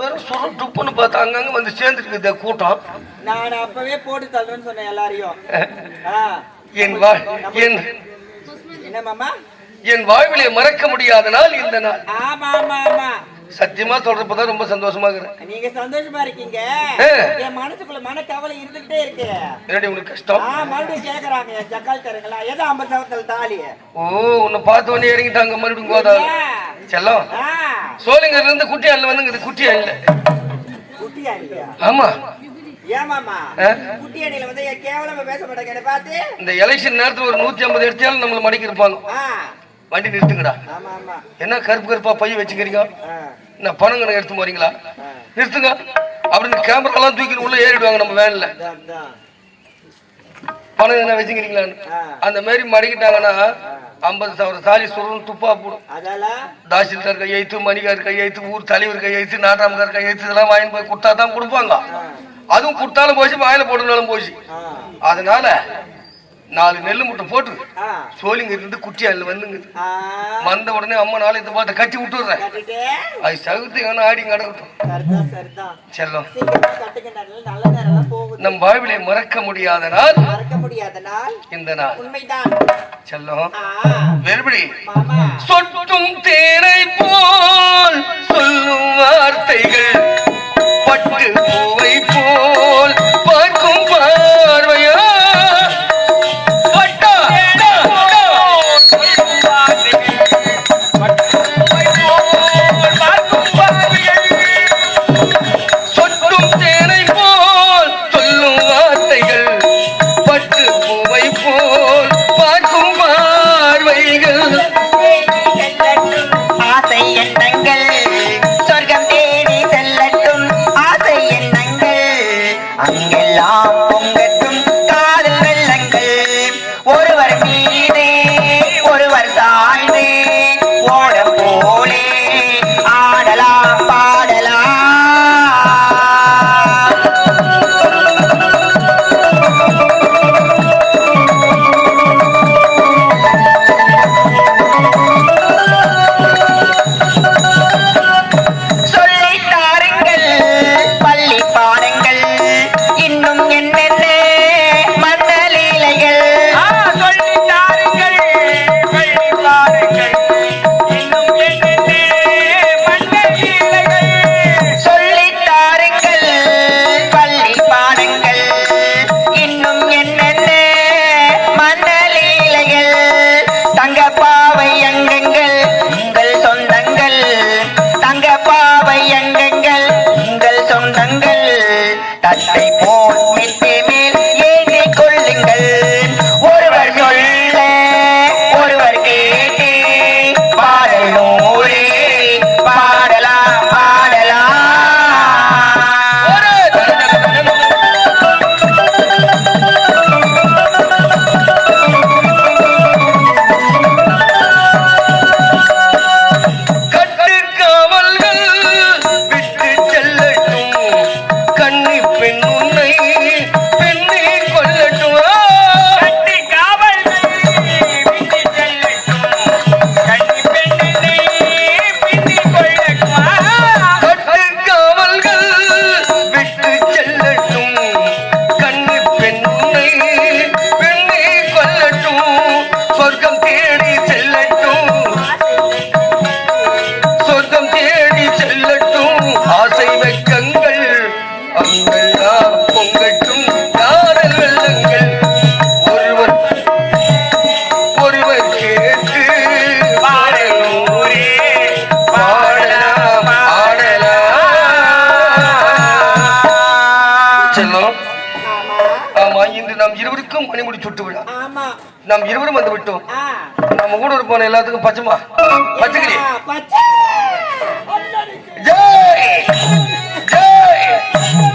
வெறும் சுர டுப்புன்னு பார்த்தா அங்கங்க வந்து சேர்ந்துருக்குது கூட்டம். நான் அப்பவே போட்டு தள்ளுன்னு சொன்னேன் எல்லாரையும். என் வாழ் என் என்ன மாமா? என் வாழ்விலே மறக்க முடியாத நாள் இந்த நாள். ஆமா ஆமா ஆமா. சத்தியமா சொல்றப்பதான் ரொம்ப சந்தோஷமா இருக்கிறேன் நீங்க சந்தோஷமா இருக்கீங்க. என் மனசுக்குள்ள மன கவலை இருந்துகிட்டே இருக்கு. என்னடி உனக்கு கஷ்டம்? மறுபடியும் கேக்குறாங்க ஜக்கால் தருங்களா ஏதோ ஐம்பது சவத்தில் ஓ உன்னை பார்த்த உடனே இறங்கிட்டாங்க மறுபடியும் கோதா செல்லம். சோழிங்கர்ல இருந்து குட்டி அல்ல வந்துங்குது குட்டி அல்ல குட்டியா இல்லையா ஆமா. இந்த எலெக்ஷன் நேரத்துல ஒரு நூத்தி ஐம்பது எடுத்தாலும் நம்மள மடக்கி இருப்பாங்க ஆ. வண்டி நிறுத்துங்கடா. என்ன கருப்பு கருப்பா பைய வச்சுக்கிறீங்க? என்ன பணம் கணக்கு எடுத்து போறீங்களா. நிறுத்துங்க. அப்படின்னு கேமராலாம் தூக்கிட்டு உள்ள ஏறிடுவாங்க நம்ம வேன்ல. பணம் என்ன வச்சுக்கிறீங்களான்னு. அந்த மாதிரி மடக்கிட்டாங்கன்னா ஐம்பது சவரம் தாலி சுருன்னு துப்பா போடும். தாசில்தார் கையெழுத்து மணிகார் கையெழுத்து ஊர் தலைவர் கையெழுத்து நாட்டாமக்கார் கையெழுத்து இதெல்லாம் வாங்கி போய் கொடுத்தா தான் கொடுப்பாங்க. அதுவும் கொடுத்தாலும் போச்சு வாயில போட்டுனாலும் போச்சு. அதனால நாலு நெல்லு முட்டை போட்டு சோழிங்க இருந்து குட்டி அள்ளு வந்துங்க. வந்த உடனே அம்மா நாளைக்கு பார்த்து கட்டி கட்டிட்டு? அது சகுத்து வேணா ஆடி கிடக்கட்டும் செல்லம். நம் வாழ்விலை மறக்க முடியாத நாள். இந்த நாள். செல்லம். வெறுபடி மாமா. செல்லம். ஆமா. இன்று நாம் இருவருக்கும் மணிமுடி சுட்டு விழா. ஆமா. நாம் இருவரும் வந்து விட்டோம். நம்ம கூட இருப்போம் எல்லாத்துக்கும் பச்சைமா. பச்சைக்கிளி. ஜெய்! ஜெய்!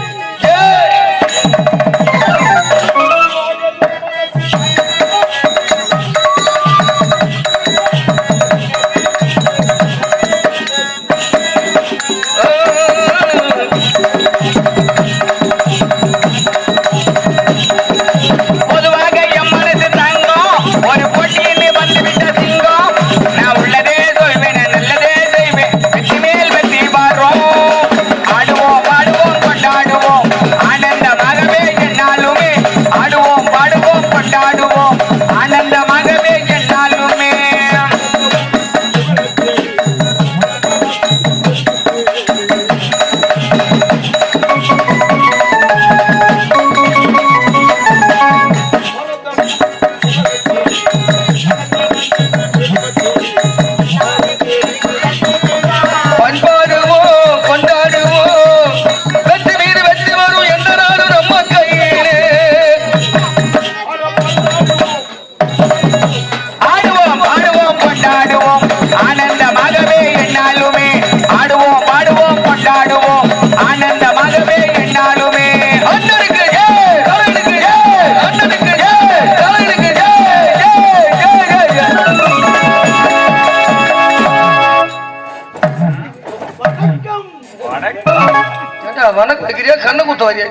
வரியா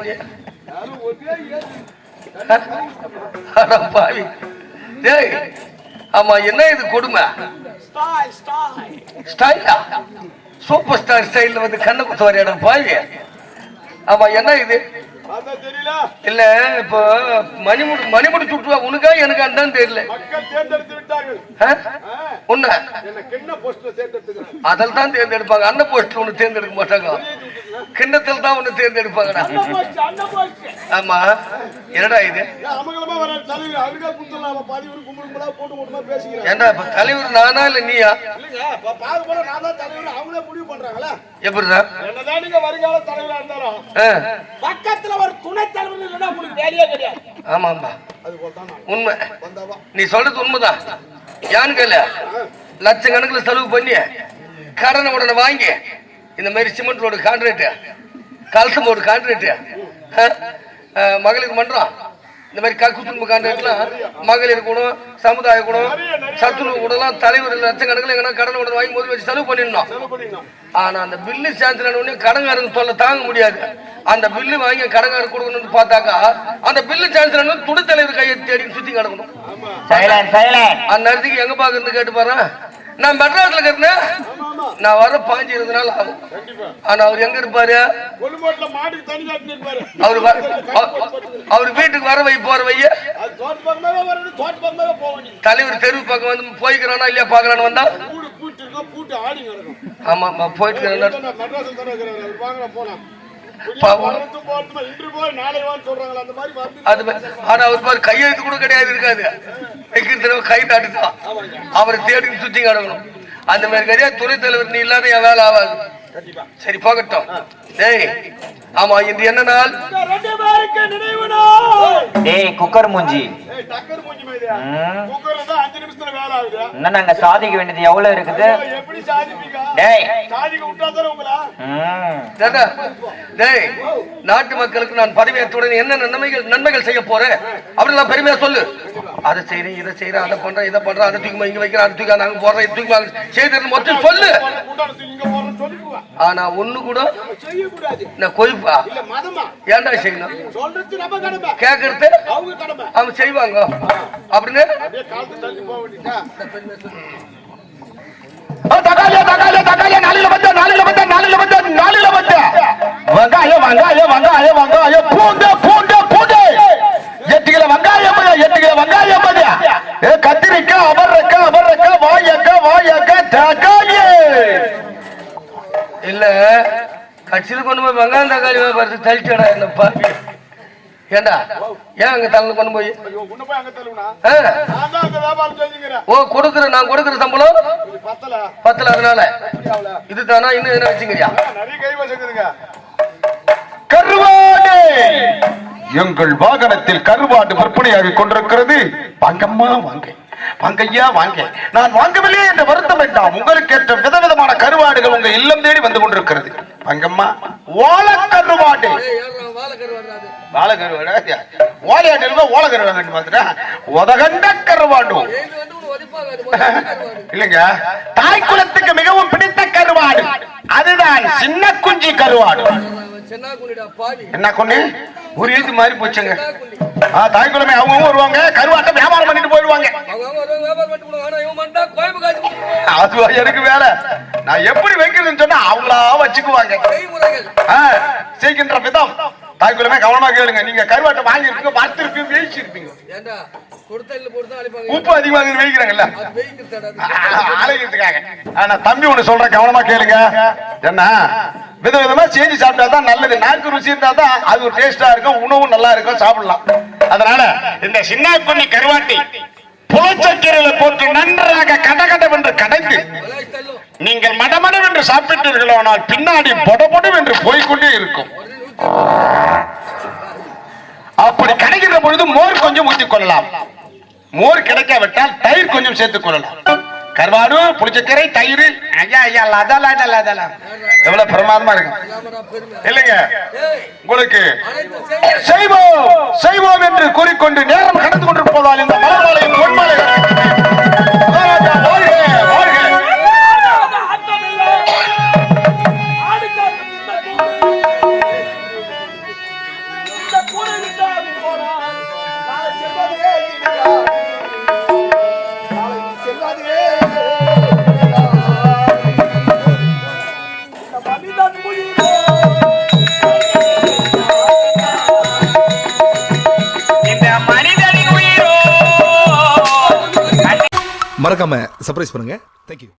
பாவி. டேய் ஆமா என்ன இது கொடுமை? ஸ்டைலா? சூப்பர் ஸ்டார் ஸ்டைல்ல வந்து கண்ணை குத்த வரையாடா பாவி. ஆமா என்ன இது? இல்ல இப்போ மணிமுடி மணிமுடி சுட்டுவா உனக்கா எனக்கு அதான் தெரியல? உன்னை? அதில் தான் தேர்ந்தெடுப்பாங்க. அன்ன போஸ்ட் ஒன்று தேர்ந்தெடுக்க மாட்டாங்க. கிண்ணத்தில் தான் ஒன்று தேர்ந்தெடுப்பாங்கடா ஆமா. என்னடா இது? ஏண்டா இப்ப தலைவர் நானா இல்ல நீயா? இல்லைங்க இப்ப பார்க்க போல நான் தான் தலைவர் அவங்களே முடிவு பண்றாங்களா? எப்படிடா? என்னதான் நீங்க வருங்கால தலைவரா இருந்தாலும் ஆ, பக்கத்துல ஒரு துணை தலைவர் ஆமா ஆமா உண்மை. நீ சொல்றது உண்மைதான் யான்னு கேளு? லட்சக்கணக்கில் செலவு பண்ணி கடனை உடனே வாங்கி இந்த மாதிரி சிமெண்ட் ரோடு கான்ட்ராக்ட் கலசம் ரோடு கான்ட்ராக்ட் மகளிர் மன்றம். இந்த மாதிரி கக்கு துன்பு கான்ட்ராக்ட்லாம் மகளிர் குணம் சமுதாய குணம் சத்துணவு குணம்லாம் தலைவர் லட்சக்கணக்கில் எங்கன்னா கடன் உடனே வாங்கி முதல் வச்சு செலவு பண்ணிடணும். செலவு பண்ணிடணும். ஆனா அந்த பில்லு சான்சல் உடனே கடங்காரங்க தொல்லை தாங்க முடியாது. அந்த பில்லு வாங்கி கடங்காரர் கொடுக்கணும்னு பார்த்தாக்கா அந்த பில்லு சான்சல் துணை தலைவர் கையை தேடி சுத்தி கிடக்கணும் அந்த நேரத்துக்கு எங்க பாக்குறது கேட்டு பாரு. நான் மெட்ராஸ்ல இருக்கிறேன் நான் வர பாஞ்சு இருபது நாள் ஆகும். ஆனா அவர் எங்க இருப்பாரு? அவரு அவர் வீட்டுக்கு வர வை போற வைய. தலைவர் தெருவு பக்கம் வந்து போய்க்கிறானா இல்லையா பாக்கலான்னு வந்தா? ஆமா ஆமா போயிட்டு அது ஆனா அவர் பாரு கையெழுத்து கூட கிடையாது இருக்காது. வைக்கிற தடவை கை தாட்டுதான் அவரை தேடி சுத்தி கிடக்கணும் அந்த மாதிரி கிடையா துணை தலைவர் நீ இல்லாத என் வேலை ஆகாது. சரி போகட்டும். டேய் ஆமா இது என்ன நாள்? டேய் குக்கர் மூஞ்சி. இன்னும் நாங்க சாதிக்க வேண்டியது எவ்வளவு இருக்குது? ஐயோ, எப்படி சாதிப்பீங்க? டேய். நாட்டு மக்களுக்கு நான் பதவியேற்றுடன் என்ன நன்மைகள் நன்மைகள் செய்ய போறேன் அப்படின்னு நான் பெருமையா சொல்லு அதை செய்யறேன் இதை செய்யறேன் அதை பண்றேன் இதை பண்றேன் அதை தூக்கி இங்க வைக்கிறேன் அதை தூக்கி நாங்க போடுறோம் இது தூக்கி செய்தது மொத்தம் சொல்லு. ஆனா ஒண்ணு கூட. நான் கொய்ப்பா இல்ல மதமா? ஏன்டா செய்யணும் சொல்றது நம்ம கடமை. கேக்குறது அவங்க கடமை. அவங்க செய்வாங்க அப்படின்னு வெங்காயம் வெங்காயம் வெங்காயம் வெங்காயம். பூண்டு பூண்டு பூண்டு. எட்டு கிலோ வெங்காயம் பையா, எட்டு கிலோ வெங்காயம் பையா. ஏ கத்திரிக்காய் அவரக்காய் அவரக்காய் வாயக்காய் வாயக்காய் தக்காளி. இல்ல கட்சியில கொண்டு போய் வெங்காயம் தக்காளி வியாபாரத்துக்கு தள்ளிட்டடா என்னப்பா ஏண்டா ஏன் அங்க தள்ள கொண்டு போய் ஐயோ, உன்னை போய் அங்க தள்ளுவனா? ஆ? நான் தான் அங்க வியாபாரம் செஞ்சுக்கிறேன். ஓ கொடுக்குற நான் கொடுக்குற சம்பளம் இது பத்தல. பத்தல அதனால ஆகல? இதுதானா இன்னும் என்ன வச்சுக்கிறியா. கருவாடு எங்கள் வாகனத்தில் கருவாடு விற்பனையாகி கொண்டிருக்கிறது வாங்கம்மா வாங்க வாங்கய்யா வாங்க நான் வாங்கவில்லை என்ற வருத்தம் வேண்டாம் உங்களுக்கு ஏற்ற விதவிதமான கருவாடுகள் உங்க இல்லம் தேடி வந்து கொண்டிருக்கிறது வாங்கம்மா ஓல கருவாடு வாழ கருவாடு ஓலையாட்டு இருக்கா ஓல கருவாடு பார்த்துட்டா? உதகண்ட கருவாடு. இல்லைங்க தாய் குலத்துக்கு மிகவும் பிடித்த கருவாடு. அதுதான் சின்ன குஞ்சி கருவாடு என்ன கொண்டு ஒரு எழுத்து மாதிரி போச்சுங்க. ஆ, தாய் குலமே அவங்க வருவாங்க. கருவாட்டை வியாபாரம் பண்ணிட்டு போயிடுவாங்க. அதுவா எனக்கு வேலை. நான் எப்படி வைக்கிறதுன்னு சொன்னா அவங்களா வச்சுக்குவாங்க. செய்கின்ற விதம். தாய் குலமே கவனமா கேளுங்க. நீங்க கருவாட்டை வாங்கி இருப்பீங்க வறுத்திருப்பீங்க வேயிச்சு இருப்பீங்க உப்பு அதிகமாக வைக்கிறாங்கல்ல ஆலயத்துக்காக ஆனா தம்பி ஒண்ணு சொல்றேன் கவனமா கேளுங்க. என்ன விதவிதமா செஞ்சு சாப்பிட்டா தான் நல்லது. நாக்கு ருசி இருந்தா தான் அது ஒரு டேஸ்டா இருக்கும் உணவும் நல்லா இருக்கும் சாப்பிடலாம். அதனால இந்த சின்ன குண்ணி கருவாட்டி புலச்சக்கீரையில போட்டு நன்றாக கடகடவென்று கடைந்து நீங்கள் மடமடவென்று சாப்பிட்டீர்களோ ஆனால் பின்னாடி பொடபொடவென்று போய்க்கொண்டே இருக்கும். அப்படி கிடைக்கின்ற பொழுது மோர் கொஞ்சம் ஊற்றிக் கொள்ளலாம். மோர் கிடைக்காவிட்டால் தயிர் கொஞ்சம் சேர்த்துக் கொள்ளலாம். கருவாடு புளிச்சக்கீரை தயிர். ஐயா ஐயா லதா லதா லதா எவ்வளவு பிரமாதமா இருக்கு. இல்லைங்க. உங்களுக்கு செய்வோம் செய்வோம் என்று கூறிக்கொண்டு நேரம் கடந்து கொண்டிருப்பதால் இந்த மலர்மாலையும் பொன்மாலை மறக்காம சர்ப்ரைஸ் பண்ணுங்க. தேங்க்யூ